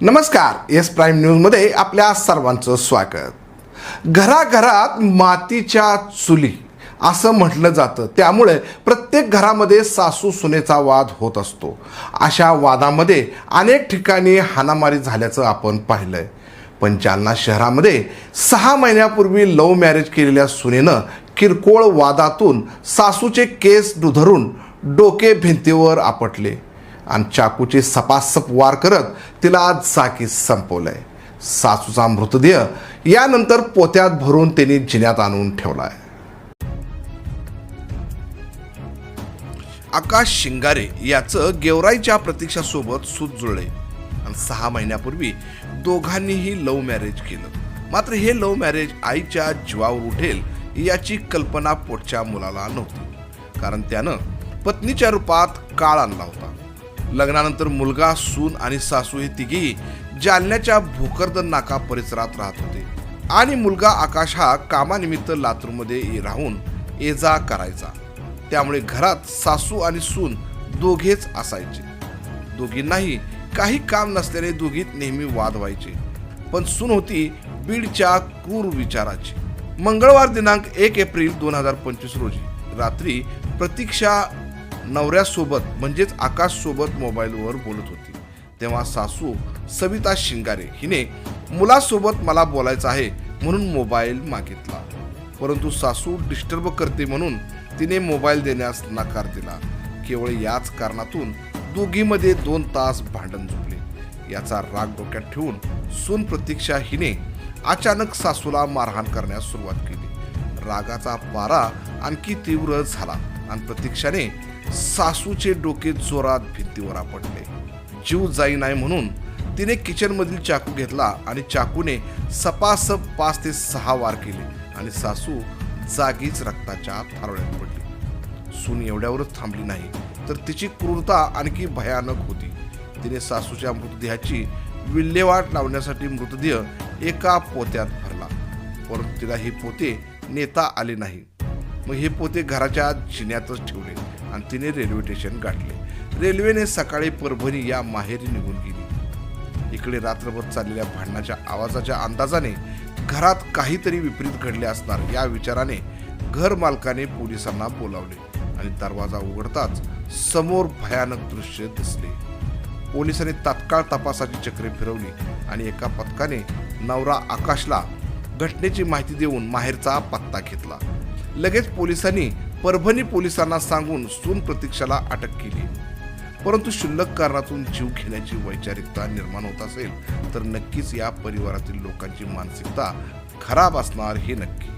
नमस्कार S prime न्यूजमध्ये आपल्या सर्वांचं स्वागत. घराघरात मातीच्या चुली असं म्हटलं जातं. त्यामुळे प्रत्येक घरामध्ये सासू सुनेचा वाद होत असतो. अशा वादामध्ये अनेक ठिकाणी हाणामारी झाल्याचं आपण पाहिलंय. पण जालना शहरामध्ये सहा महिन्यापूर्वी लव्ह मॅरेज केलेल्या सुनेनं किरकोळ वादातून सासूचे केस दुधरून डोके भिंतीवर आपटले. आणि चाकूचे सपासप वार करत तिला जागीच संपवलंय. सासूचा मृतदेह यानंतर पोत्यात भरून त्यांनी जिन्यात आणून ठेवलाय. आकाश शिंगारे याचं गेवराईच्या प्रतीक्षासोबत सूत जुळले. आणि सहा महिन्यापूर्वी दोघांनीही लव्ह मॅरेज केलं. मात्र हे लव्ह मॅरेज आईच्या जीवावर उठेल याची कल्पना पोटच्या मुलाला नव्हती. कारण त्यानं पत्नीच्या रूपात काळ आणला होता. लग्नानंतर मुलगा सून आणि सासू हे तिघी जालन्याच्या भोकरदन नाका परिसरात राहत होते. आणि मुलगा आकाश हा कामानिमित्त लातूरमध्ये राहून ये जा करायचा. त्यामुळे घरात सासू आणि सून दोघेच असायचे. दोघींनाही काही काम नसल्याने दोघीत नेहमी वाद व्हायचे. पण सून होती बीडच्या क्रूर विचाराची. मंगळवार दिनांक एक एप्रिल दोन हजार पंचवीस रोजी रात्री प्रतीक्षा नवऱ्यासोबत म्हणजेच आकाशसोबत मोबाईलवर बोलत होती. तेव्हा सासू सविता शिंगारे हिने मुलासोबत मला बोलायचं आहे म्हणून मोबाईल मागितला. परंतु सासू डिस्टर्ब करते म्हणून तिने मोबाईल देण्यास नकार दिला. केवळ याच कारणातून दोघीमध्ये दोन तास भांडण झोपले. याचा राग डोक्यात ठेवून सून प्रतीक्षा हिने अचानक सासूला मारहाण करण्यास सुरुवात केली. रागाचा पारा आणखी तीव्र झाला आणि प्रतीक्षाने सासूचे डोके जोरात भिंतीवर आपटले. जीव जाई नाही म्हणून तिने किचनमधील चाकू घेतला आणि चाकूने सपासप पाच ते सहा वार केले आणि सासू जागीच रक्ताच्या थारोळ्यात पडली. सून एवढ्यावरच थांबली नाही तर तिची क्रूरता आणखी भयानक होती. तिने सासूच्या मृतदेहाची विल्हेवाट लावण्यासाठी मृतदेह एका पोत्यात भरला परंतु तिला हे पोते नेता आले नाही. मग हे पोते घराच्या जिन्यातच ठेवले. आणि तिने रेल्वे स्टेशन गाठले. रेल्वेने सकाळी परभणी या माहेरी निघून गेली. इकडे रात्रभर चाललेल्या भांडणाच्या आवाजाच्या अंदाजाने घरात काहीतरी विपरीत घडले असणार या विचाराने घर मालकाने पोलिसांना बोलावले आणि दरवाजा उघडताच समोर भयानक दृश्य दिसले. पोलिसांनी तात्काळ तपासाची चक्रे फिरवली आणि एका पथकाने नवरा आकाशला घटनेची माहिती देऊन माहेरचा पत्ता घेतला. लगेच पोलिसांनी परभणी पोलिसांना सांगून सून प्रतीक्षाला अटक केली. परंतु क्षुल्लक कारणातून जीव घेण्याची वैचारिकता निर्माण होत असेल तर नक्कीच या परिवारातील लोकांची मानसिकता खराब असणार हे नक्की.